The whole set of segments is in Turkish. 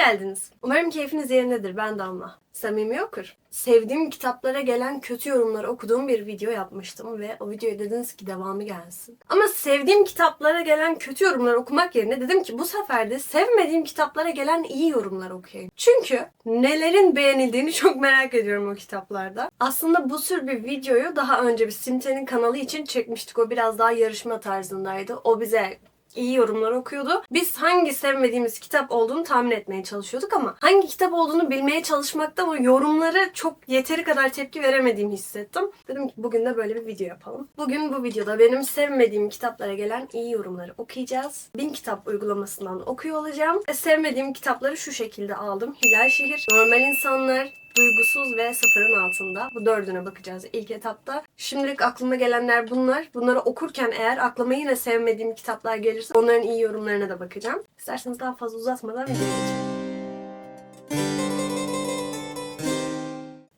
geldiniz. Umarım keyfiniz yerindedir. Ben Damla. Samimi okur. Sevdiğim kitaplara gelen kötü yorumları okuduğum bir video yapmıştım ve o videoya dediniz ki devamı gelsin. Ama sevdiğim kitaplara gelen kötü yorumları okumak yerine dedim ki bu sefer de sevmediğim kitaplara gelen iyi yorumlar okuyayım. Çünkü nelerin beğenildiğini çok merak ediyorum o kitaplarda. Aslında bu tür bir videoyu daha önce bir Simte'nin kanalı için çekmiştik. O biraz daha yarışma tarzındaydı. O bize iyi yorumlar okuyordu. Biz hangi sevmediğimiz kitap olduğunu tahmin etmeye çalışıyorduk ama hangi kitap olduğunu bilmeye çalışmakta o yorumları çok yeteri kadar tepki veremediğimi hissettim. Dedim ki bugün de böyle bir video yapalım. Bugün bu videoda benim sevmediğim kitaplara gelen iyi yorumları okuyacağız. Bin kitap uygulamasından okuyor olacağım. Ve sevmediğim kitapları şu şekilde aldım. Hilal Şehir, Normal İnsanlar, Duygusuz ve Sıfırın Altında. Bu dördüne bakacağız ilk etapta. Şimdilik aklıma gelenler bunlar. Bunları okurken eğer aklıma yine sevmediğim kitaplar gelirse onların iyi yorumlarına da bakacağım. İsterseniz daha fazla uzatmadan videoya geçelim.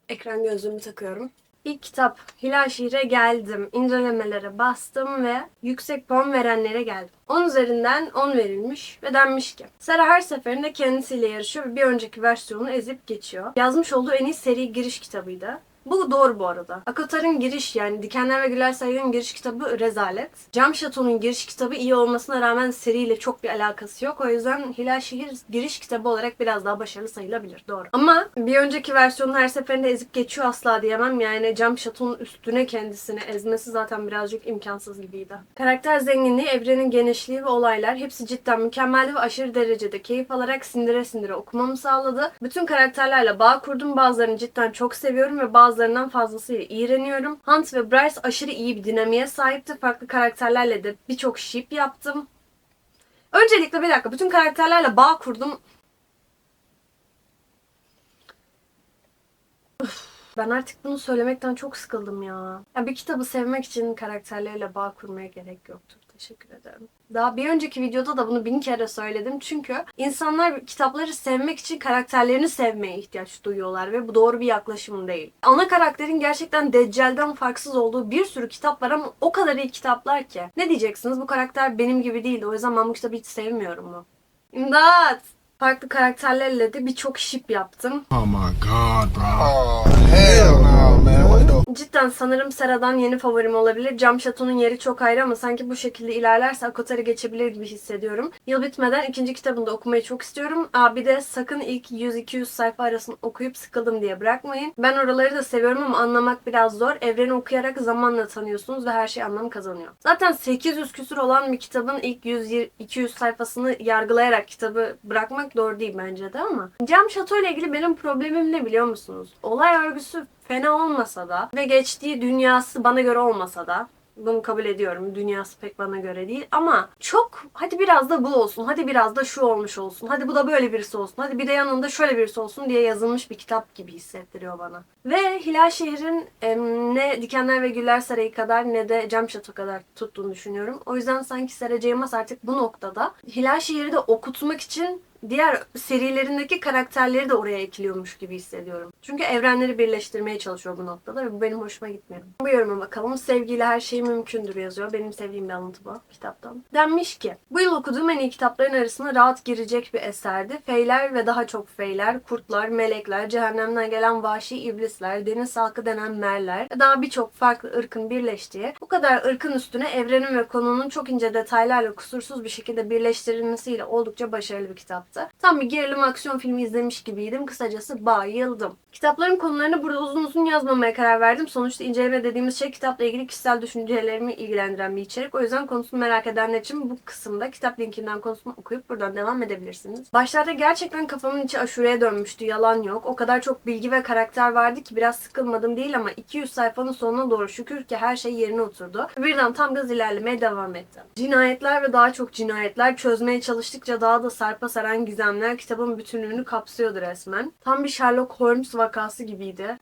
Ekran gözlüğümü takıyorum. İlk kitap Hilal Şiir'e geldim. İncelemelere bastım ve yüksek puan verenlere geldim. 10 üzerinden 10 verilmiş ve denmiş ki Sera her seferinde kendisiyle yarışıyor ve bir önceki versiyonu ezip geçiyor. Yazmış olduğu en iyi seri giriş kitabıydı. Bu doğru bu arada. Akotar'ın giriş yani Dikenler ve Güler Saygı'nın giriş kitabı rezalet. Cam Şato'nun giriş kitabı iyi olmasına rağmen seriyle çok bir alakası yok. O yüzden Hilal Şehir giriş kitabı olarak biraz daha başarılı sayılabilir. Doğru. Ama bir önceki versiyonu her seferinde ezip geçiyor asla diyemem. Yani Cam Şato'nun üstüne kendisini ezmesi zaten birazcık imkansız gibiydi. Karakter zenginliği, evrenin genişliği ve olaylar hepsi cidden mükemmeldi ve aşırı derecede keyif alarak sindire sindire okumamı sağladı. Bütün karakterlerle bağ kurdum. Bazılarını cidden çok seviyorum ve bazılarından fazlasıyla iğreniyorum. Hunt ve Bryce aşırı iyi bir dinamiğe sahipti. Farklı karakterlerle de birçok ship yaptım. Öncelikle bir dakika bütün karakterlerle bağ kurdum. Ben artık bunu söylemekten çok sıkıldım ya. ya. Bir kitabı sevmek için karakterlerle bağ kurmaya gerek yoktur. Teşekkür ederim. Daha bir önceki videoda da bunu bin kere söyledim. Çünkü insanlar kitapları sevmek için karakterlerini sevmeye ihtiyaç duyuyorlar ve bu doğru bir yaklaşım değil. Ana karakterin gerçekten Deccal'den farksız olduğu bir sürü kitap var ama o kadar iyi kitaplar ki. Ne diyeceksiniz? Bu karakter benim gibi değil. O yüzden ben bu kitabı hiç sevmiyorum mu? İmdat! Farklı karakterlerle de birçok ship yaptım. Oh my god, bro. Oh hell no, man. Cidden sanırım Sera'dan yeni favorim olabilir. Cam Şato'nun yeri çok ayrı ama sanki bu şekilde ilerlerse Akotar'ı geçebilir gibi hissediyorum. Yıl bitmeden ikinci kitabını da okumayı çok istiyorum. Aa, bir de sakın ilk 100-200 sayfa arasını okuyup sıkıldım diye bırakmayın. Ben oraları da seviyorum ama anlamak biraz zor. Evreni okuyarak zamanla tanıyorsunuz ve her şey anlam kazanıyor. Zaten 800 küsur olan bir kitabın ilk 100-200 sayfasını yargılayarak kitabı bırakmak doğru değil bence de ama. Cam Şato ile ilgili benim problemim ne biliyor musunuz? Olay örgüsü fena olmasa da ve geçtiği dünyası bana göre olmasa da bunu kabul ediyorum. Dünyası pek bana göre değil ama çok hadi biraz da bu olsun. Hadi biraz da şu olmuş olsun. Hadi bu da böyle birisi olsun. Hadi bir de yanında şöyle birisi olsun diye yazılmış bir kitap gibi hissettiriyor bana. Ve Hilal Şehir'in ne Dikenler ve Güller Sarayı kadar ne de Cam Şato kadar tuttuğunu düşünüyorum. O yüzden sanki Sera artık bu noktada Hilal Şehir'i de okutmak için diğer serilerindeki karakterleri de oraya ekliyormuş gibi hissediyorum. Çünkü evrenleri birleştirmeye çalışıyor bu noktada ve bu benim hoşuma gitmiyor. Bu yoruma bakalım. Sevgiyle her şey mümkündür yazıyor. Benim sevdiğim bir alıntı bu kitaptan. Denmiş ki bu yıl okuduğum en iyi kitapların arasına rahat girecek bir eserdi. Feyler ve daha çok feyler, kurtlar, melekler, cehennemden gelen vahşi iblisler, deniz halkı denen merler ve daha birçok farklı ırkın birleştiği bu kadar ırkın üstüne evrenin ve konunun çok ince detaylarla kusursuz bir şekilde birleştirilmesiyle oldukça başarılı bir kitaptı. Tam bir gerilim aksiyon filmi izlemiş gibiydim. Kısacası bayıldım. Kitapların konularını burada uzun uzun yazmamaya karar verdim. Sonuçta inceleme dediğimiz şey kitapla ilgili kişisel düşüncelerimi ilgilendiren bir içerik. O yüzden konusunu merak edenler için bu kısımda kitap linkinden konusunu okuyup buradan devam edebilirsiniz. Başlarda gerçekten kafamın içi aşureye dönmüştü. Yalan yok. O kadar çok bilgi ve karakter vardı ki biraz sıkılmadım değil ama 200 sayfanın sonuna doğru şükür ki her şey yerine oturdu. Birden tam gaz ilerlemeye devam ettim. Cinayetler ve daha çok cinayetler çözmeye çalıştıkça daha da sarpa saran gizemler kitabın bütünlüğünü kapsıyordu resmen. Tam bir Sherlock Holmes vakası gibiydi.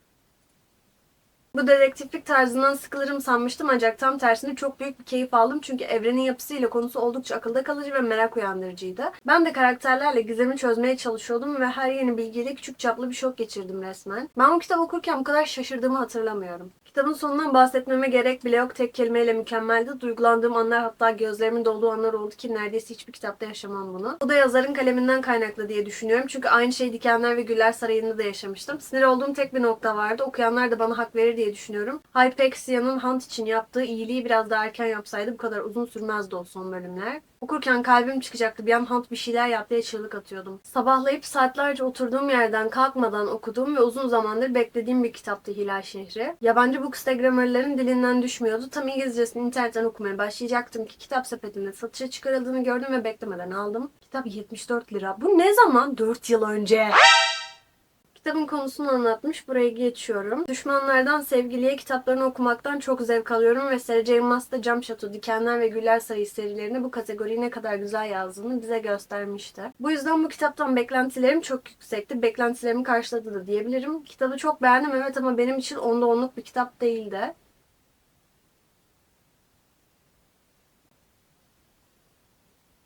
Bu dedektiflik tarzından sıkılırım sanmıştım ancak tam tersine çok büyük bir keyif aldım çünkü evrenin yapısıyla konusu oldukça akılda kalıcı ve merak uyandırıcıydı. Ben de karakterlerle gizemi çözmeye çalışıyordum ve her yeni bilgiyle küçük çaplı bir şok geçirdim resmen. Ben bu kitabı okurken bu kadar şaşırdığımı hatırlamıyorum. Kitabın sonundan bahsetmeme gerek bile yok. Tek kelimeyle mükemmeldi. Duygulandığım anlar hatta gözlerimin dolduğu anlar oldu ki neredeyse hiçbir kitapta yaşamam bunu. Bu da yazarın kaleminden kaynaklı diye düşünüyorum. Çünkü aynı şeyi Dikenler ve Güller Sarayı'nda da yaşamıştım. Sinir olduğum tek bir nokta vardı. Okuyanlar da bana hak verir diye düşünüyorum. Hypexia'nın Hunt için yaptığı iyiliği biraz daha erken yapsaydı bu kadar uzun sürmezdi o son bölümler. Okurken kalbim çıkacaktı. Bir an Hunt bir şeyler yap diye çığlık atıyordum. Sabahlayıp saatlerce oturduğum yerden kalkmadan okuduğum ve uzun zamandır beklediğim bir kitaptı Hilal Şehri. Yabancı bookstagrammerların dilinden düşmüyordu. Tam İngilizcesini internetten okumaya başlayacaktım ki kitap sepetinde satışa çıkarıldığını gördüm ve beklemeden aldım. Kitap 74 lira. Bu ne zaman? 4 yıl önce. Kitabın konusunu anlatmış. Buraya geçiyorum. Düşmanlardan Sevgiliye kitaplarını okumaktan çok zevk alıyorum ve Sarah J. Maas'ta Cam Şato, Dikenler ve Güller Sarayı serilerini bu kategoriyi ne kadar güzel yazdığını bize göstermişti. Bu yüzden bu kitaptan beklentilerim çok yüksekti. Beklentilerimi karşıladı da diyebilirim. Kitabı çok beğendim evet ama benim için onda onluk bir kitap değildi.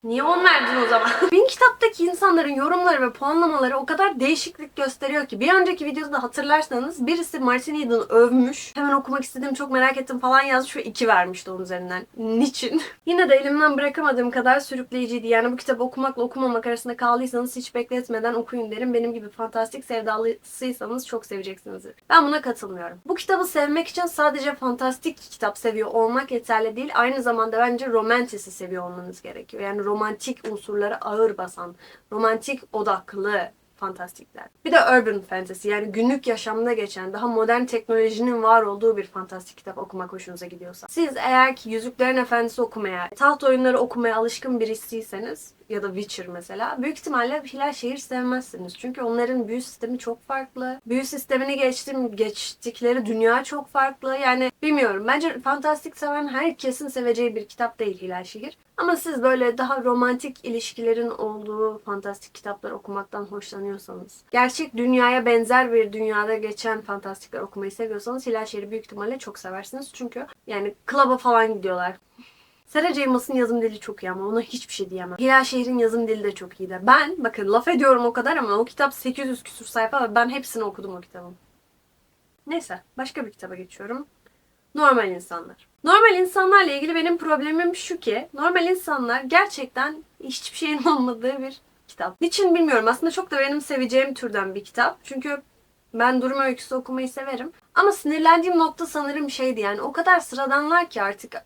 Niye 10 verdin o zaman? Bin kitaptaki insanların yorumları ve puanlamaları o kadar değişiklik gösteriyor ki. Bir önceki videoda hatırlarsanız birisi Martin Eden'ı övmüş. Hemen okumak istedim, çok merak ettim falan yazmış ve 2 vermişti onun üzerinden. Niçin? Yine de elimden bırakamadığım kadar sürükleyiciydi. Yani bu kitabı okumakla okumamak arasında kaldıysanız hiç bekletmeden okuyun derim. Benim gibi fantastik sevdalısıysanız çok seveceksiniz. Ben buna katılmıyorum. Bu kitabı sevmek için sadece fantastik kitap seviyor olmak yeterli değil. Aynı zamanda bence romantisi seviyor olmanız gerekiyor. Yani romantik unsurları ağır basan, romantik odaklı fantastikler. Bir de urban fantasy yani günlük yaşamda geçen daha modern teknolojinin var olduğu bir fantastik kitap okumak hoşunuza gidiyorsa. Siz eğer ki Yüzüklerin Efendisi okumaya, taht oyunları okumaya alışkın birisiyseniz ya da Witcher mesela büyük ihtimalle Hilal Şehir sevmezsiniz. Çünkü onların büyü sistemi çok farklı. Büyü sistemini geçtim, geçtikleri dünya çok farklı. Yani bilmiyorum. Bence fantastik seven herkesin seveceği bir kitap değil Hilal Şehir. Ama siz böyle daha romantik ilişkilerin olduğu fantastik kitaplar okumaktan hoşlanıyorsanız, gerçek dünyaya benzer bir dünyada geçen fantastikler okumayı seviyorsanız Hilal Şehir'i büyük ihtimalle çok seversiniz. Çünkü yani klaba falan gidiyorlar. Sarah J. Yazım dili çok iyi ama ona hiçbir şey diyemem. Hilal Şehir'in yazım dili de çok iyiydi. Ben bakın laf ediyorum o kadar ama o kitap 800 küsur sayfa ve ben hepsini okudum o kitabın. Neyse başka bir kitaba geçiyorum. Normal insanlar. Normal insanlarla ilgili benim problemim şu ki normal insanlar gerçekten hiçbir şeyin olmadığı bir kitap. Niçin bilmiyorum. Aslında çok da benim seveceğim türden bir kitap. Çünkü ben durum öyküsü okumayı severim. Ama sinirlendiğim nokta sanırım şeydi yani o kadar sıradanlar ki artık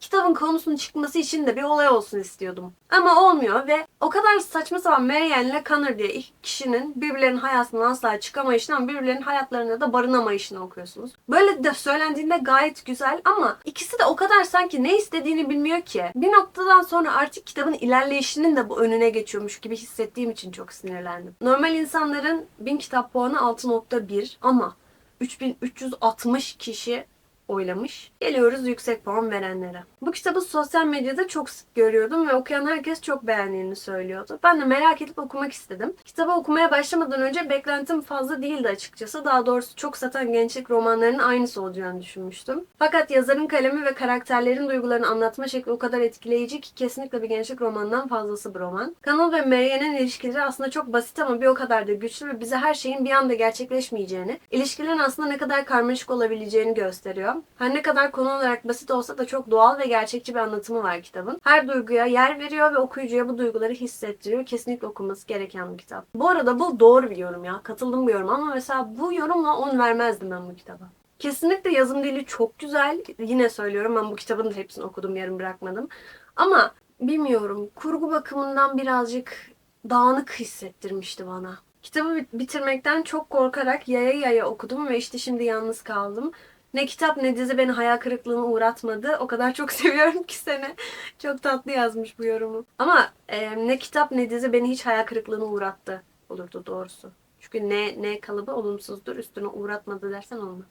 kitabın konusunun çıkması için de bir olay olsun istiyordum. Ama olmuyor ve o kadar saçma sapan Marianne ile Connor diye iki kişinin birbirlerinin hayatından asla çıkamayışını ama birbirlerinin hayatlarında da barınamayışını okuyorsunuz. Böyle de söylendiğinde gayet güzel ama ikisi de o kadar sanki ne istediğini bilmiyor ki. Bir noktadan sonra artık kitabın ilerleyişinin de bu önüne geçiyormuş gibi hissettiğim için çok sinirlendim. Normal insanların 1000 kitap puanı 6.1 ama 3360 kişi oylamış. Geliyoruz yüksek puan verenlere. Bu kitabı sosyal medyada çok sık görüyordum ve okuyan herkes çok beğendiğini söylüyordu. Ben de merak edip okumak istedim. Kitabı okumaya başlamadan önce beklentim fazla değildi açıkçası. Daha doğrusu çok satan gençlik romanlarının aynısı olacağını düşünmüştüm. Fakat yazarın kalemi ve karakterlerin duygularını anlatma şekli o kadar etkileyici ki kesinlikle bir gençlik romanından fazlası bir roman. Kanal ve Marianne'in ilişkileri aslında çok basit ama bir o kadar da güçlü ve bize her şeyin bir anda gerçekleşmeyeceğini, ilişkilerin aslında ne kadar karmaşık olabileceğini gösteriyor. Her ne kadar konu olarak basit olsa da çok doğal ve gerçekçi bir anlatımı var kitabın. Her duyguya yer veriyor ve okuyucuya bu duyguları hissettiriyor. Kesinlikle okunması gereken bir kitap. Bu arada bu doğru bir yorum ya. Katıldım bu yoruma ama mesela bu yorumla 10 vermezdim ben bu kitaba. Kesinlikle yazım dili çok güzel. Yine söylüyorum ben bu kitabın da hepsini okudum yarım bırakmadım. Ama bilmiyorum kurgu bakımından birazcık dağınık hissettirmişti bana. Kitabı bit- bitirmekten çok korkarak yaya yaya okudum ve işte şimdi yalnız kaldım. Ne kitap ne dizi beni hayal kırıklığına uğratmadı. O kadar çok seviyorum ki seni. Çok tatlı yazmış bu yorumu. Ama e, ne kitap ne dizi beni hiç hayal kırıklığına uğrattı olurdu doğrusu. Çünkü ne ne kalıbı olumsuzdur üstüne uğratmadı dersen olmaz.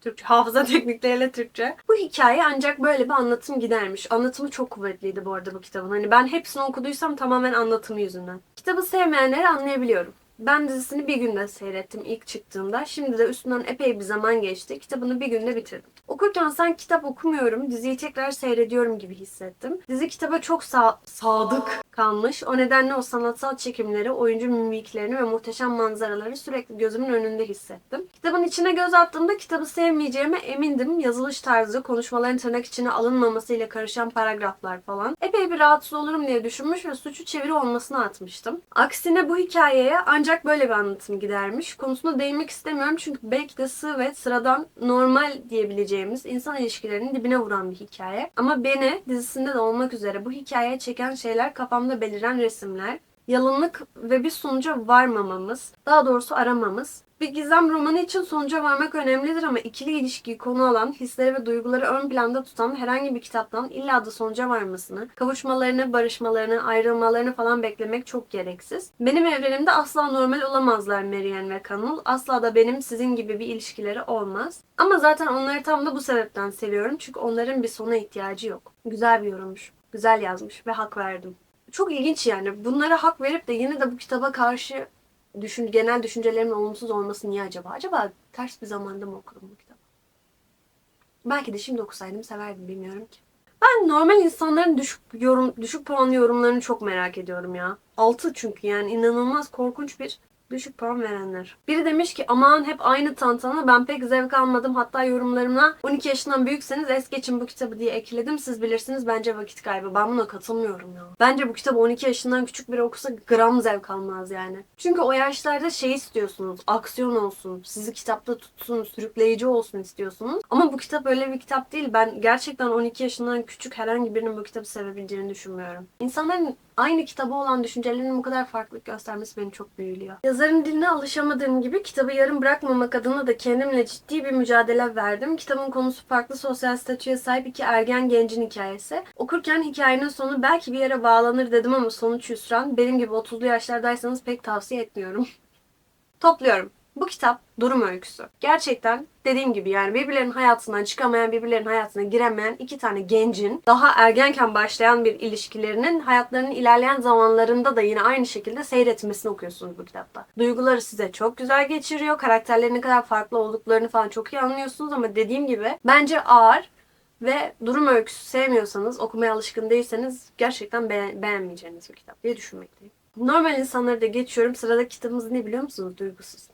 Türkçe, hafıza teknikleriyle Türkçe. Bu hikaye ancak böyle bir anlatım gidermiş. Anlatımı çok kuvvetliydi bu arada bu kitabın. Hani ben hepsini okuduysam tamamen anlatımı yüzünden. Kitabı sevmeyenleri anlayabiliyorum. Ben dizisini bir günde seyrettim ilk çıktığında. Şimdi de üstünden epey bir zaman geçti. Kitabını bir günde bitirdim. Okurken sen kitap okumuyorum, diziyi tekrar seyrediyorum gibi hissettim. Dizi kitaba çok sa- sadık kalmış. O nedenle o sanatsal çekimleri, oyuncu mimiklerini ve muhteşem manzaraları sürekli gözümün önünde hissettim. Kitabın içine göz attığımda kitabı sevmeyeceğime emindim. Yazılış tarzı, konuşmaların tırnak içine alınmamasıyla karışan paragraflar falan. Epey bir rahatsız olurum diye düşünmüş ve suçu çeviri olmasına atmıştım. Aksine bu hikayeye ancak böyle bir anlatım gidermiş. Konusuna değinmek istemiyorum çünkü belki de sığ ve sıradan normal diyebileceğimiz insan ilişkilerinin dibine vuran bir hikaye. Ama beni dizisinde de olmak üzere bu hikayeye çeken şeyler kafamda beliren resimler, yalınlık ve bir sonuca varmamamız, daha doğrusu aramamız. Bir gizem romanı için sonuca varmak önemlidir ama ikili ilişkiyi konu alan, hisleri ve duyguları ön planda tutan herhangi bir kitaptan illa da sonuca varmasını, kavuşmalarını, barışmalarını, ayrılmalarını falan beklemek çok gereksiz. Benim evrenimde asla normal olamazlar Marianne ve Kanul. Asla da benim sizin gibi bir ilişkileri olmaz. Ama zaten onları tam da bu sebepten seviyorum. Çünkü onların bir sona ihtiyacı yok. Güzel bir yorummuş. Güzel yazmış ve hak verdim. Çok ilginç yani. Bunlara hak verip de yine de bu kitaba karşı düşün, genel düşüncelerimin olumsuz olması niye acaba? Acaba ters bir zamanda mı okudum bu kitabı? Belki de şimdi okusaydım severdim bilmiyorum ki. Ben normal insanların düşük yorum düşük puanlı yorumlarını çok merak ediyorum ya. 6 çünkü yani inanılmaz korkunç bir düşük puan verenler. Biri demiş ki aman hep aynı tantana ben pek zevk almadım. Hatta yorumlarımla 12 yaşından büyükseniz es geçin bu kitabı diye ekledim. Siz bilirsiniz bence vakit kaybı. Ben buna katılmıyorum ya. Bence bu kitabı 12 yaşından küçük biri okusa gram zevk almaz yani. Çünkü o yaşlarda şey istiyorsunuz. Aksiyon olsun. Sizi kitapta tutsun. Sürükleyici olsun istiyorsunuz. Ama bu kitap öyle bir kitap değil. Ben gerçekten 12 yaşından küçük herhangi birinin bu kitabı sevebileceğini düşünmüyorum. İnsanların aynı kitaba olan düşüncelerinin bu kadar farklılık göstermesi beni çok büyülüyor. Yazarın diline alışamadığım gibi kitabı yarım bırakmamak adına da kendimle ciddi bir mücadele verdim. Kitabın konusu farklı sosyal statüye sahip iki ergen gencin hikayesi. Okurken hikayenin sonu belki bir yere bağlanır dedim ama sonuç hüsran. Benim gibi 30'lu yaşlardaysanız pek tavsiye etmiyorum. Topluyorum. Bu kitap durum öyküsü. Gerçekten dediğim gibi yani birbirlerinin hayatından çıkamayan, birbirlerinin hayatına giremeyen iki tane gencin daha ergenken başlayan bir ilişkilerinin hayatlarının ilerleyen zamanlarında da yine aynı şekilde seyretmesini okuyorsunuz bu kitapta. Duyguları size çok güzel geçiriyor. Karakterlerin ne kadar farklı olduklarını falan çok iyi anlıyorsunuz ama dediğim gibi bence ağır ve durum öyküsü sevmiyorsanız, okumaya alışkın değilseniz gerçekten be- beğenmeyeceğiniz bir kitap diye düşünmekteyim. Normal insanları da geçiyorum. Sıradaki kitabımız ne biliyor musunuz? Duygusuz.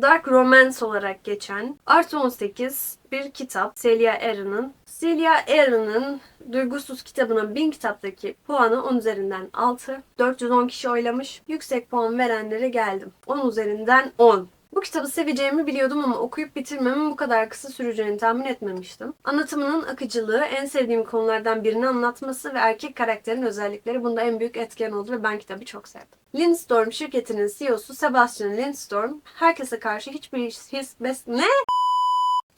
Dark Romance olarak geçen Artı 18 bir kitap Celia Aaron'ın. Celia Aaron'ın Duygusuz kitabının 1000 kitaptaki puanı 10 üzerinden 6. 410 kişi oylamış. Yüksek puan verenlere geldim. 10 üzerinden 10. Bu kitabı seveceğimi biliyordum ama okuyup bitirmemin bu kadar kısa süreceğini tahmin etmemiştim. Anlatımının akıcılığı, en sevdiğim konulardan birini anlatması ve erkek karakterin özellikleri bunda en büyük etken oldu ve ben kitabı çok sevdim. Lindstorm şirketinin CEO'su Sebastian Lindstorm herkese karşı hiçbir his bes... Ne?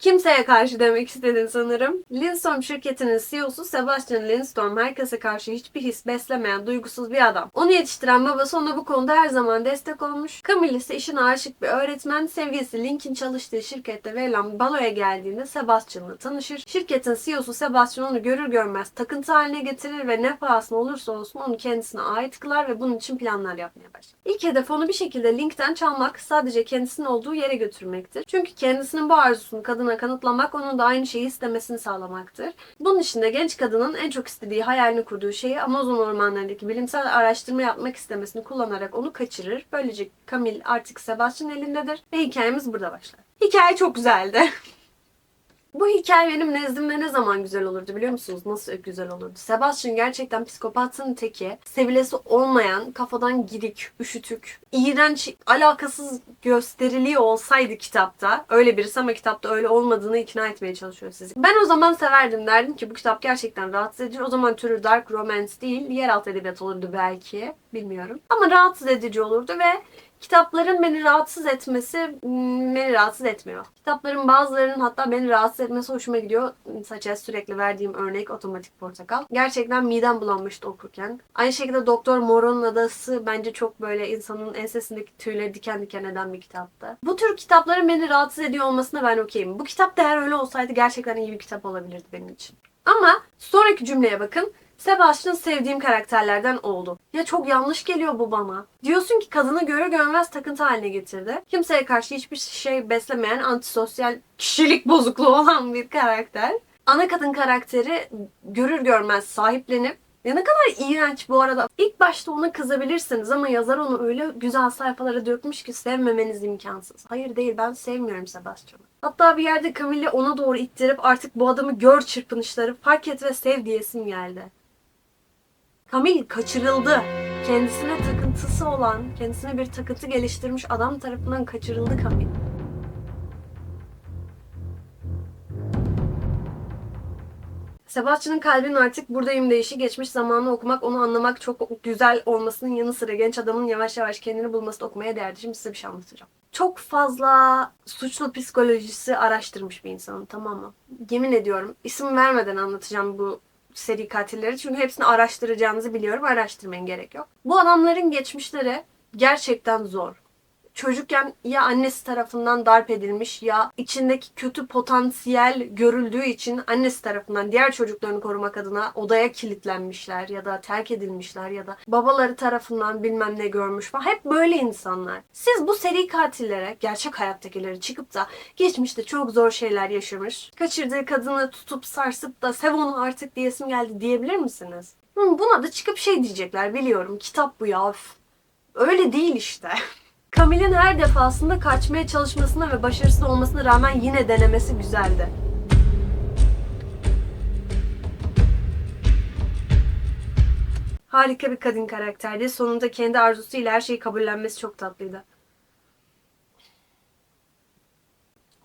Kimseye karşı demek istedin sanırım. Lindstorm şirketinin CEO'su Sebastian Lindstorm herkese karşı hiçbir his beslemeyen duygusuz bir adam. Onu yetiştiren babası ona bu konuda her zaman destek olmuş. Camille ise işine aşık bir öğretmen. Sevgilisi Link'in çalıştığı şirkette verilen baloya geldiğinde Sebastian'la tanışır. Şirketin CEO'su Sebastian onu görür görmez takıntı haline getirir ve ne pahasına olursa olsun onu kendisine ait kılar ve bunun için planlar yapmaya başlar. İlk hedef onu bir şekilde Link'ten çalmak sadece kendisinin olduğu yere götürmektir. Çünkü kendisinin bu arzusunu kadına kanıtlamak onun da aynı şeyi istemesini sağlamaktır. Bunun için de genç kadının en çok istediği hayalini kurduğu şeyi Amazon ormanlarındaki bilimsel araştırma yapmak istemesini kullanarak onu kaçırır. Böylece Camille artık Sebastian elindedir ve hikayemiz burada başlar. Hikaye çok güzeldi. Bu hikaye benim nezdimde ne zaman güzel olurdu biliyor musunuz? Nasıl güzel olurdu? Sebastian gerçekten psikopatın teki. Sevilesi olmayan, kafadan gidik, üşütük, iğrenç, alakasız gösteriliyor olsaydı kitapta. Öyle birisi ama kitapta öyle olmadığını ikna etmeye çalışıyor sizi. Ben o zaman severdim derdim ki bu kitap gerçekten rahatsız edici. O zaman türü dark romance değil, yeraltı edebiyat olurdu belki. Bilmiyorum. Ama rahatsız edici olurdu ve Kitapların beni rahatsız etmesi hmm, beni rahatsız etmiyor. Kitapların bazılarının hatta beni rahatsız etmesi hoşuma gidiyor. Saça sürekli verdiğim örnek Otomatik Portakal. Gerçekten midem bulanmıştı okurken. Aynı şekilde Doktor Moreau'nun Adası bence çok böyle insanın ensesindeki tüyleri diken diken eden bir kitaptı. Bu tür kitapların beni rahatsız ediyor olmasına ben okeyim. Bu kitap da eğer öyle olsaydı gerçekten iyi bir kitap olabilirdi benim için. Ama sonraki cümleye bakın. Sebastian sevdiğim karakterlerden oldu. Ya çok yanlış geliyor bu bana. Diyorsun ki kadını görür görmez takıntı haline getirdi. Kimseye karşı hiçbir şey beslemeyen antisosyal kişilik bozukluğu olan bir karakter. Ana kadın karakteri görür görmez sahiplenip ya ne kadar iğrenç bu arada. İlk başta ona kızabilirsiniz ama yazar onu öyle güzel sayfalara dökmüş ki sevmemeniz imkansız. Hayır değil ben sevmiyorum Sebastian'ı. Hatta bir yerde Camille'i ona doğru ittirip artık bu adamı gör çırpınışları fark et ve sev diyesim geldi. Camille kaçırıldı. Kendisine takıntısı olan, kendisine bir takıntı geliştirmiş adam tarafından kaçırıldı Camille. Sebastian'ın kalbinin artık buradayım deyişi geçmiş zamanı okumak, onu anlamak çok güzel olmasının yanı sıra genç adamın yavaş yavaş kendini bulması okumaya değerdi. Şimdi size bir şey anlatacağım. Çok fazla suçlu psikolojisi araştırmış bir insanım tamam mı? Yemin ediyorum isim vermeden anlatacağım bu seri katilleri. Çünkü hepsini araştıracağınızı biliyorum. Araştırmayın gerek yok. Bu adamların geçmişleri gerçekten zor çocukken ya annesi tarafından darp edilmiş ya içindeki kötü potansiyel görüldüğü için annesi tarafından diğer çocuklarını korumak adına odaya kilitlenmişler ya da terk edilmişler ya da babaları tarafından bilmem ne görmüş falan. Hep böyle insanlar. Siz bu seri katillere, gerçek hayattakileri çıkıp da geçmişte çok zor şeyler yaşamış, kaçırdığı kadını tutup sarsıp da sev onu artık diyesim geldi diyebilir misiniz? Buna da çıkıp şey diyecekler biliyorum kitap bu ya. Öyle değil işte. Camille'in her defasında kaçmaya çalışmasına ve başarısız olmasına rağmen yine denemesi güzeldi. Harika bir kadın karakterdi. Sonunda kendi arzusuyla her şeyi kabullenmesi çok tatlıydı.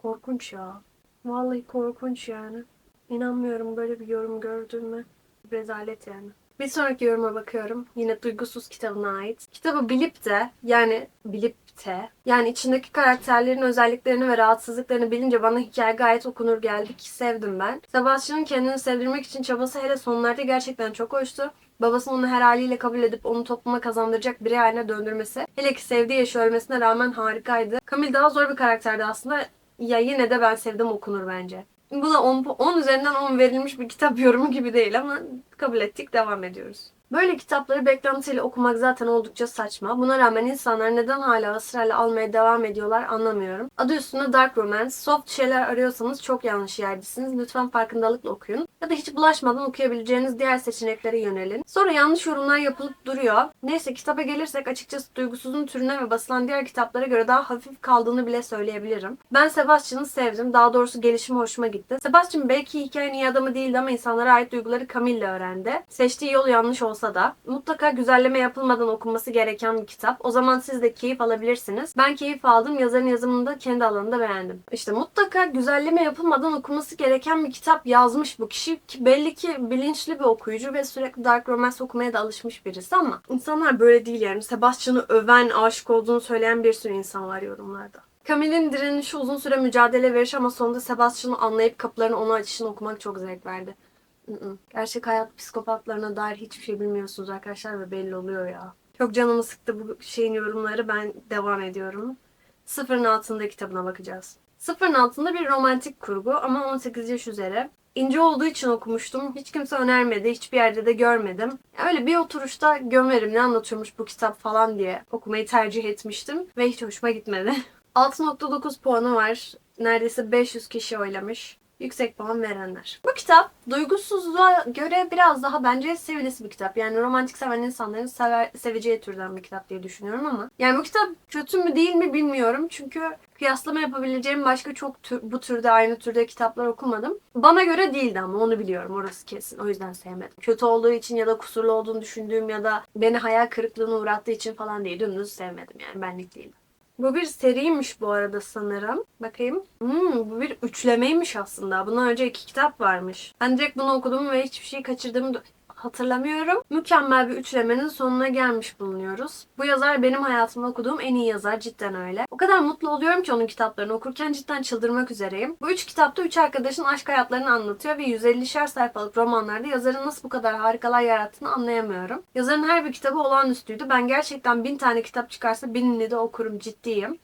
Korkunç ya. Vallahi korkunç yani. İnanmıyorum böyle bir yorum gördüğüme. Rezalet yani. Bir sonraki yoruma bakıyorum. Yine Duygusuz kitabına ait. Kitabı bilip de yani bilip de yani içindeki karakterlerin özelliklerini ve rahatsızlıklarını bilince bana hikaye gayet okunur geldi ki sevdim ben. Sebastian'ın kendini sevdirmek için çabası hele sonlarda gerçekten çok hoştu. Babasının onu her haliyle kabul edip onu topluma kazandıracak biri haline döndürmesi. Hele ki sevdiği eşi ölmesine rağmen harikaydı. Camille daha zor bir karakterdi aslında. Ya yine de ben sevdim okunur bence. Bu da 10, 10 üzerinden 10 verilmiş bir kitap yorumu gibi değil ama kabul ettik devam ediyoruz. Böyle kitapları beklentiyle okumak zaten oldukça saçma. Buna rağmen insanlar neden hala ısrarla almaya devam ediyorlar anlamıyorum. Adı üstünde Dark Romance. Soft şeyler arıyorsanız çok yanlış yerdesiniz. Lütfen farkındalıkla okuyun. Ya da hiç bulaşmadan okuyabileceğiniz diğer seçeneklere yönelin. Sonra yanlış yorumlar yapılıp duruyor. Neyse kitaba gelirsek açıkçası duygusuzun türüne ve basılan diğer kitaplara göre daha hafif kaldığını bile söyleyebilirim. Ben Sebastian'ı sevdim. Daha doğrusu gelişimi hoşuma gitti. Sebastian belki hikayenin iyi adamı değildi ama insanlara ait duyguları Camille öğrendi. Seçtiği yol yanlış olsa da mutlaka güzelleme yapılmadan okunması gereken bir kitap. O zaman siz de keyif alabilirsiniz. Ben keyif aldım. Yazarın yazımını da kendi alanında beğendim. İşte mutlaka güzelleme yapılmadan okunması gereken bir kitap yazmış bu kişi ki belli ki bilinçli bir okuyucu ve sürekli dark romance okumaya da alışmış birisi ama insanlar böyle değil yani. Sebastian'ı öven, aşık olduğunu söyleyen bir sürü insan var yorumlarda. Camille'in direnişi uzun süre mücadele veriş ama sonunda Sebastian'ı anlayıp kapılarını ona açışını okumak çok zevk verdi. Gerçek hayat psikopatlarına dair hiçbir şey bilmiyorsunuz arkadaşlar ve belli oluyor ya. Çok canımı sıktı bu şeyin yorumları. Ben devam ediyorum. Sıfırın altında kitabına bakacağız. Sıfırın altında bir romantik kurgu ama 18 yaş üzeri. İnce olduğu için okumuştum. Hiç kimse önermedi. Hiçbir yerde de görmedim. Öyle bir oturuşta gömerim ne anlatıyormuş bu kitap falan diye okumayı tercih etmiştim. Ve hiç hoşuma gitmedi. 6.9 puanı var. Neredeyse 500 kişi oylamış yüksek puan verenler. Bu kitap duygusuzluğa göre biraz daha bence sevilesi bir kitap. Yani romantik seven insanların sever, seveceği türden bir kitap diye düşünüyorum ama. Yani bu kitap kötü mü değil mi bilmiyorum. Çünkü kıyaslama yapabileceğim başka çok tür, bu türde aynı türde kitaplar okumadım. Bana göre değildi ama onu biliyorum orası kesin. O yüzden sevmedim. Kötü olduğu için ya da kusurlu olduğunu düşündüğüm ya da beni hayal kırıklığına uğrattığı için falan değil. Dümdüz sevmedim yani benlik değil. Bu bir seriymiş bu arada sanırım. Bakayım. Hmm, bu bir üçlemeymiş aslında. Bundan önce iki kitap varmış. Ben direkt bunu okudum ve hiçbir şey kaçırdığımı da hatırlamıyorum. Mükemmel bir üçlemenin sonuna gelmiş bulunuyoruz. Bu yazar benim hayatımda okuduğum en iyi yazar cidden öyle. O kadar mutlu oluyorum ki onun kitaplarını okurken cidden çıldırmak üzereyim. Bu üç kitapta üç arkadaşın aşk hayatlarını anlatıyor ve 150'şer sayfalık romanlarda yazarın nasıl bu kadar harikalar yarattığını anlayamıyorum. Yazarın her bir kitabı olağanüstüydü. Ben gerçekten bin tane kitap çıkarsa binini de okurum ciddiyim.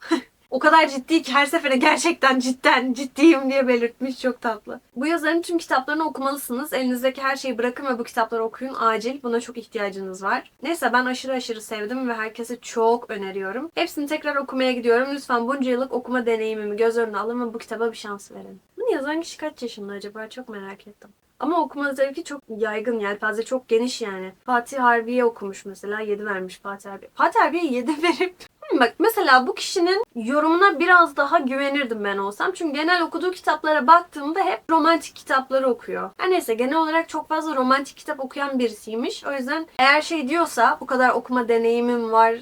O kadar ciddi ki her seferinde gerçekten cidden ciddiyim diye belirtmiş. Çok tatlı. Bu yazarın tüm kitaplarını okumalısınız. Elinizdeki her şeyi bırakın ve bu kitapları okuyun. Acil. Buna çok ihtiyacınız var. Neyse ben aşırı aşırı sevdim ve herkese çok öneriyorum. Hepsini tekrar okumaya gidiyorum. Lütfen bunca yıllık okuma deneyimimi göz önüne alın ve bu kitaba bir şans verin. Bunu yazan kişi kaç yaşında acaba? Çok merak ettim. Ama okuma zevki çok yaygın, yelpaze çok geniş yani. Fatih Harbiye okumuş mesela, 7 vermiş Fatih Harbiye. Fatih Harbiye 7 verip Hmm, Bak mesela bu kişinin yorumuna biraz daha güvenirdim ben olsam. Çünkü genel okuduğu kitaplara baktığımda hep romantik kitapları okuyor. Her neyse genel olarak çok fazla romantik kitap okuyan birisiymiş. O yüzden eğer şey diyorsa bu kadar okuma deneyimim var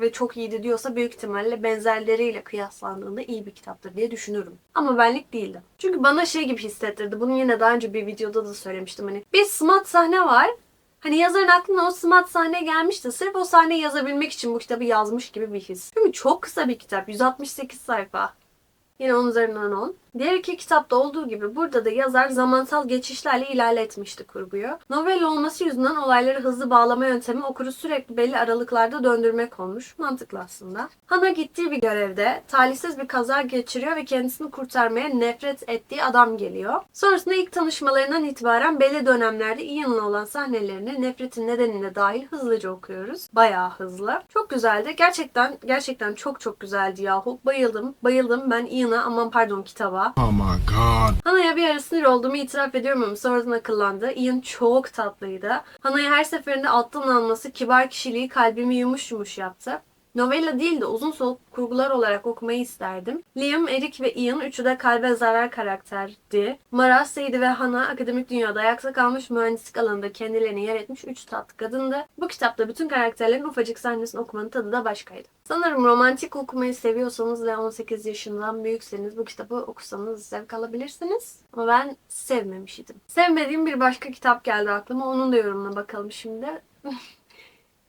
ve çok iyiydi diyorsa büyük ihtimalle benzerleriyle kıyaslandığında iyi bir kitaptır diye düşünürüm. Ama benlik değildi. Çünkü bana şey gibi hissettirdi. Bunu yine daha önce bir videoda da söylemiştim. Hani bir smart sahne var. Hani yazarın aklına o smart sahne gelmişti. Sırf o sahneyi yazabilmek için bu kitabı yazmış gibi bir his. Çünkü çok kısa bir kitap. 168 sayfa. Yine 10 üzerinden 10. Diğer iki kitapta olduğu gibi burada da yazar zamansal geçişlerle ilerletmişti kurguyu. Novel olması yüzünden olayları hızlı bağlama yöntemi okuru sürekli belli aralıklarda döndürmek olmuş. Mantıklı aslında. Hana gittiği bir görevde talihsiz bir kaza geçiriyor ve kendisini kurtarmaya nefret ettiği adam geliyor. Sonrasında ilk tanışmalarından itibaren belli dönemlerde Ian'la olan sahnelerini nefretin nedenine dahil hızlıca okuyoruz. Bayağı hızlı. Çok güzeldi. Gerçekten gerçekten çok çok güzeldi yahu. Bayıldım. Bayıldım ben Ian'a aman pardon kitaba. Oh my god. Hana'ya bir ara sinir olduğumu itiraf ediyorum ama sonradan akıllandı. Ian çok tatlıydı. Hana'yı her seferinde alttan alması, kibar kişiliği kalbimi yumuş yumuş yaptı. Novella değil de uzun soluk kurgular olarak okumayı isterdim. Liam, Eric ve Ian üçü de kalbe zarar karakterdi. Mara, Sadie ve Hannah akademik dünyada ayakta kalmış mühendislik alanında kendilerini yer etmiş üç tatlı kadındı. Bu kitapta bütün karakterlerin ufacık sahnesini okumanın tadı da başkaydı. Sanırım romantik okumayı seviyorsanız ve 18 yaşından büyükseniz bu kitabı okusanız zevk alabilirsiniz. Ama ben sevmemiştim. Sevmediğim bir başka kitap geldi aklıma. Onun da yorumuna bakalım şimdi.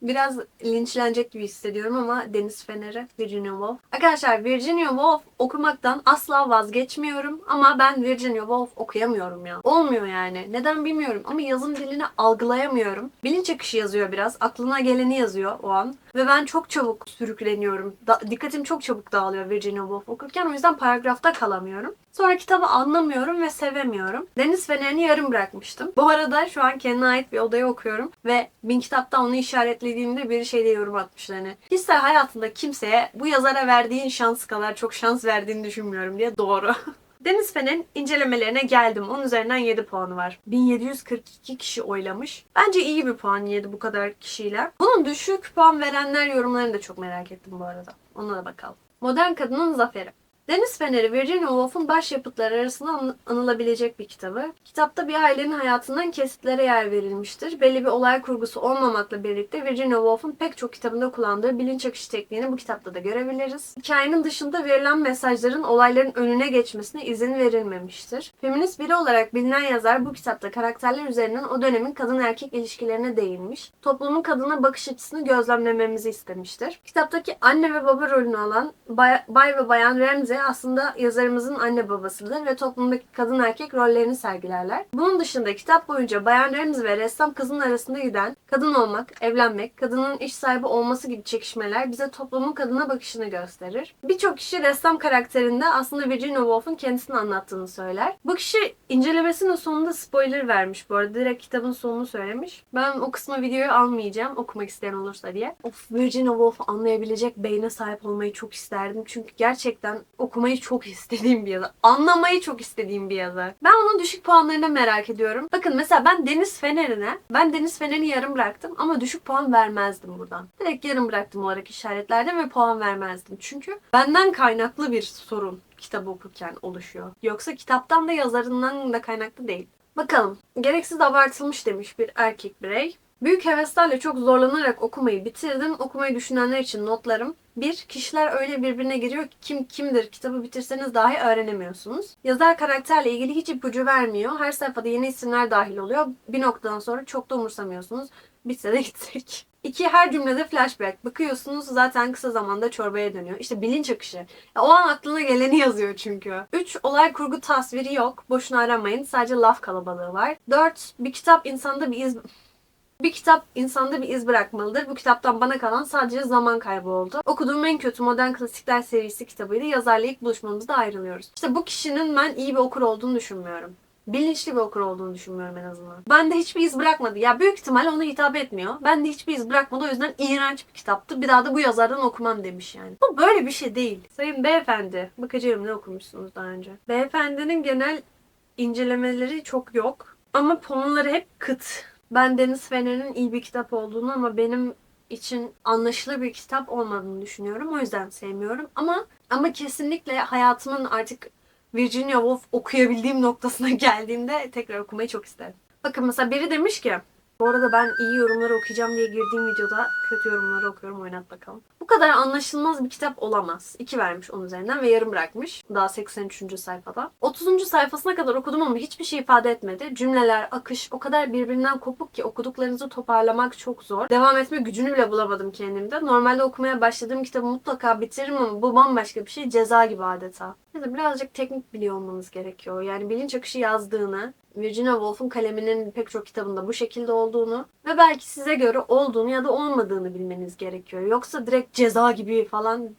Biraz linçlenecek gibi hissediyorum ama Deniz Fener'i, Virginia Woolf. Arkadaşlar Virginia Woolf okumaktan asla vazgeçmiyorum ama ben Virginia Woolf okuyamıyorum ya. Olmuyor yani. Neden bilmiyorum ama yazım dilini algılayamıyorum. Bilinç akışı yazıyor biraz. Aklına geleni yazıyor o an. Ve ben çok çabuk sürükleniyorum. Da- dikkatim çok çabuk dağılıyor Virginia Woolf okurken. O yüzden paragrafta kalamıyorum. Sonra kitabı anlamıyorum ve sevemiyorum. Deniz Feneri'ni yarım bırakmıştım. Bu arada şu an kendine ait bir odayı okuyorum. Ve bin kitapta onu işaretlediğimde bir şeyde yorum atmışlar. Hani kişisel hayatında kimseye bu yazara verdiğin şans kadar çok şans verdiğini düşünmüyorum diye doğru. Deniz Fen'in incelemelerine geldim. 10 üzerinden 7 puanı var. 1742 kişi oylamış. Bence iyi bir puan yedi bu kadar kişiyle. Bunun düşük puan verenler yorumlarını da çok merak ettim bu arada. Ona da bakalım. Modern Kadının Zaferi. Deniz Feneri Virginia Woolf'un başyapıtları arasında an- anılabilecek bir kitabı. Kitapta bir ailenin hayatından kesitlere yer verilmiştir. Belli bir olay kurgusu olmamakla birlikte Virginia Woolf'un pek çok kitabında kullandığı bilinç akışı tekniğini bu kitapta da görebiliriz. Hikayenin dışında verilen mesajların olayların önüne geçmesine izin verilmemiştir. Feminist biri olarak bilinen yazar bu kitapta karakterler üzerinden o dönemin kadın erkek ilişkilerine değinmiş. Toplumun kadına bakış açısını gözlemlememizi istemiştir. Kitaptaki anne ve baba rolünü alan Bay, Bay ve Bayan Ramsey aslında yazarımızın anne babasıdır ve toplumdaki kadın erkek rollerini sergilerler. Bunun dışında kitap boyunca Bayan Ramsey ve ressam kızın arasında giden kadın olmak, evlenmek, kadının iş sahibi olması gibi çekişmeler bize toplumun kadına bakışını gösterir. Birçok kişi ressam karakterinde aslında Virginia Woolf'un kendisini anlattığını söyler. Bu kişi incelemesinin sonunda spoiler vermiş bu arada. Direkt kitabın sonunu söylemiş. Ben o kısma videoyu almayacağım okumak isteyen olursa diye. Of Virginia Woolf'u anlayabilecek beyne sahip olmayı çok isterdim. Çünkü gerçekten okumayı çok istediğim bir yazar. Anlamayı çok istediğim bir yazar. Ben onun düşük puanlarını merak ediyorum. Bakın mesela ben Deniz Fener'ine, ben Deniz Fener'i yarım bıraktım ama düşük puan vermezdim buradan. Direkt yarım bıraktım olarak işaretlerden ve puan vermezdim. Çünkü benden kaynaklı bir sorun kitabı okurken oluşuyor. Yoksa kitaptan da yazarından da kaynaklı değil. Bakalım. Gereksiz abartılmış demiş bir erkek birey. Büyük heveslerle çok zorlanarak okumayı bitirdim. Okumayı düşünenler için notlarım. 1. Kişiler öyle birbirine giriyor ki kim kimdir kitabı bitirseniz dahi öğrenemiyorsunuz. Yazar karakterle ilgili hiç ipucu vermiyor. Her sayfada yeni isimler dahil oluyor. Bir noktadan sonra çok da umursamıyorsunuz. Bitse de gitsek. İki, her cümlede flashback. Bakıyorsunuz zaten kısa zamanda çorbaya dönüyor. İşte bilinç akışı. O an aklına geleni yazıyor çünkü. Üç, olay kurgu tasviri yok. Boşuna aramayın. Sadece laf kalabalığı var. Dört, bir kitap insanda bir iz... Bir kitap insanda bir iz bırakmalıdır. Bu kitaptan bana kalan sadece zaman kaybı oldu. Okuduğum en kötü modern klasikler serisi kitabıydı. Yazarla ilk buluşmamızda ayrılıyoruz. İşte bu kişinin ben iyi bir okur olduğunu düşünmüyorum. Bilinçli bir okur olduğunu düşünmüyorum en azından. Bende hiçbir iz bırakmadı. Ya büyük ihtimalle ona hitap etmiyor. Bende hiçbir iz bırakmadı. O yüzden iğrenç bir kitaptı. Bir daha da bu yazardan okumam demiş yani. Bu böyle bir şey değil. Sayın beyefendi. Bakacağım ne okumuşsunuz daha önce. Beyefendinin genel incelemeleri çok yok. Ama konuları hep kıt. Ben Deniz Fener'in iyi bir kitap olduğunu ama benim için anlaşılır bir kitap olmadığını düşünüyorum. O yüzden sevmiyorum. Ama ama kesinlikle hayatımın artık Virginia Woolf okuyabildiğim noktasına geldiğimde tekrar okumayı çok isterim. Bakın mesela biri demiş ki bu arada ben iyi yorumları okuyacağım diye girdiğim videoda kötü yorumları okuyorum oynat bakalım. Bu kadar anlaşılmaz bir kitap olamaz. 2 vermiş onun üzerinden ve yarım bırakmış. Daha 83. sayfada. 30. sayfasına kadar okudum ama hiçbir şey ifade etmedi. Cümleler, akış o kadar birbirinden kopuk ki okuduklarınızı toparlamak çok zor. Devam etme gücünü bile bulamadım kendimde. Normalde okumaya başladığım kitabı mutlaka bitiririm ama bu bambaşka bir şey. Ceza gibi adeta. Neyse birazcık teknik biliyor olmanız gerekiyor. Yani bilinç akışı yazdığını, Virginia Woolf'un kaleminin pek çok kitabında bu şekilde olduğunu ve belki size göre olduğunu ya da olmadığını bilmeniz gerekiyor. Yoksa direkt ceza gibi falan.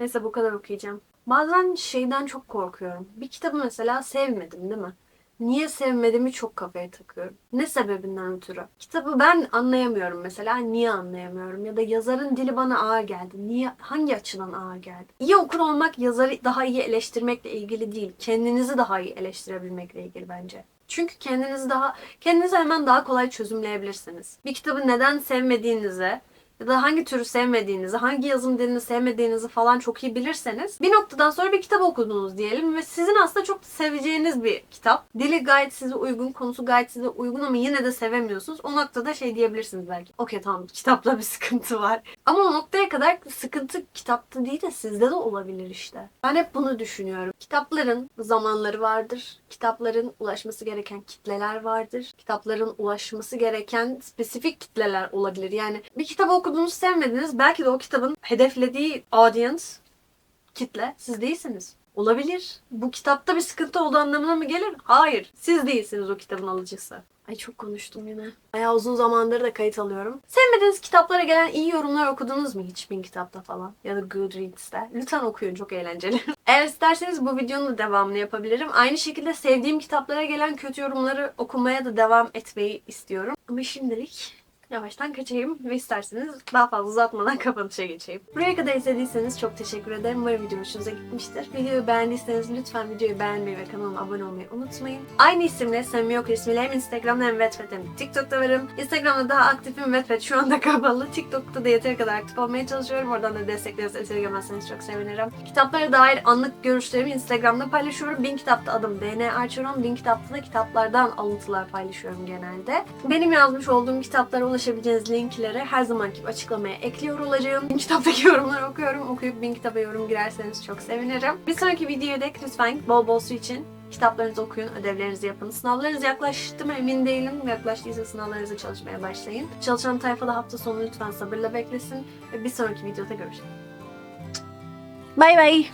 Neyse bu kadar okuyacağım. Bazen şeyden çok korkuyorum. Bir kitabı mesela sevmedim değil mi? Niye sevmediğimi çok kafaya takıyorum. Ne sebebinden ötürü? Kitabı ben anlayamıyorum mesela. Niye anlayamıyorum? Ya da yazarın dili bana ağır geldi. Niye? Hangi açıdan ağır geldi? İyi okur olmak yazarı daha iyi eleştirmekle ilgili değil. Kendinizi daha iyi eleştirebilmekle ilgili bence. Çünkü kendinizi daha kendinizi hemen daha kolay çözümleyebilirsiniz. Bir kitabı neden sevmediğinizi ya da hangi türü sevmediğinizi, hangi yazım dilini sevmediğinizi falan çok iyi bilirseniz bir noktadan sonra bir kitap okudunuz diyelim ve sizin aslında çok seveceğiniz bir kitap. Dili gayet size uygun, konusu gayet size uygun ama yine de sevemiyorsunuz. O noktada şey diyebilirsiniz belki. Okey tamam kitapta bir sıkıntı var. Ama o noktaya kadar sıkıntı kitapta değil de sizde de olabilir işte. Ben hep bunu düşünüyorum. Kitapların zamanları vardır. Kitapların ulaşması gereken kitleler vardır. Kitapların ulaşması gereken spesifik kitleler olabilir. Yani bir kitabı okudunuz sevmediniz. Belki de o kitabın hedeflediği audience, kitle siz değilsiniz. Olabilir. Bu kitapta bir sıkıntı olduğu anlamına mı gelir? Hayır. Siz değilsiniz o kitabın alıcısı. Ay çok konuştum yine. Bayağı uzun zamandır da kayıt alıyorum. Sevmediğiniz kitaplara gelen iyi yorumlar okudunuz mu hiç bin kitapta falan? Ya da Goodreads'te. Lütfen okuyun çok eğlenceli. Eğer isterseniz bu videonun da devamını yapabilirim. Aynı şekilde sevdiğim kitaplara gelen kötü yorumları okumaya da devam etmeyi istiyorum. Ama şimdilik yavaştan kaçayım ve isterseniz daha fazla uzatmadan kapanışa geçeyim. Buraya kadar izlediyseniz çok teşekkür ederim. Umarım video hoşunuza gitmiştir. Videoyu beğendiyseniz lütfen videoyu beğenmeyi ve kanalıma abone olmayı unutmayın. Aynı isimle Samimi Yok ismiyle hem Instagram'da hem Wattpad'da hem TikTok'ta varım. Instagram'da daha aktifim. Wattpad şu anda kapalı. TikTok'ta da yeteri kadar aktif olmaya çalışıyorum. Oradan da desteklerinizi esirgemezseniz çok sevinirim. Kitaplara dair anlık görüşlerimi Instagram'da paylaşıyorum. Bin kitapta adım DNA Arçeron. Bin kitapta da kitaplardan alıntılar paylaşıyorum genelde. Benim yazmış olduğum kitaplara ulaşabileceğiniz linkleri her zamanki gibi açıklamaya ekliyor olacağım. Bin kitaptaki yorumları okuyorum. Okuyup bin kitaba yorum girerseniz çok sevinirim. Bir sonraki videoya dek lütfen bol bol su için kitaplarınızı okuyun, ödevlerinizi yapın. Sınavlarınız yaklaştı mı emin değilim. Yaklaştıysa sınavlarınızı çalışmaya başlayın. Çalışan tayfa da hafta sonu lütfen sabırla beklesin. Ve bir sonraki videoda görüşelim. Bay bay.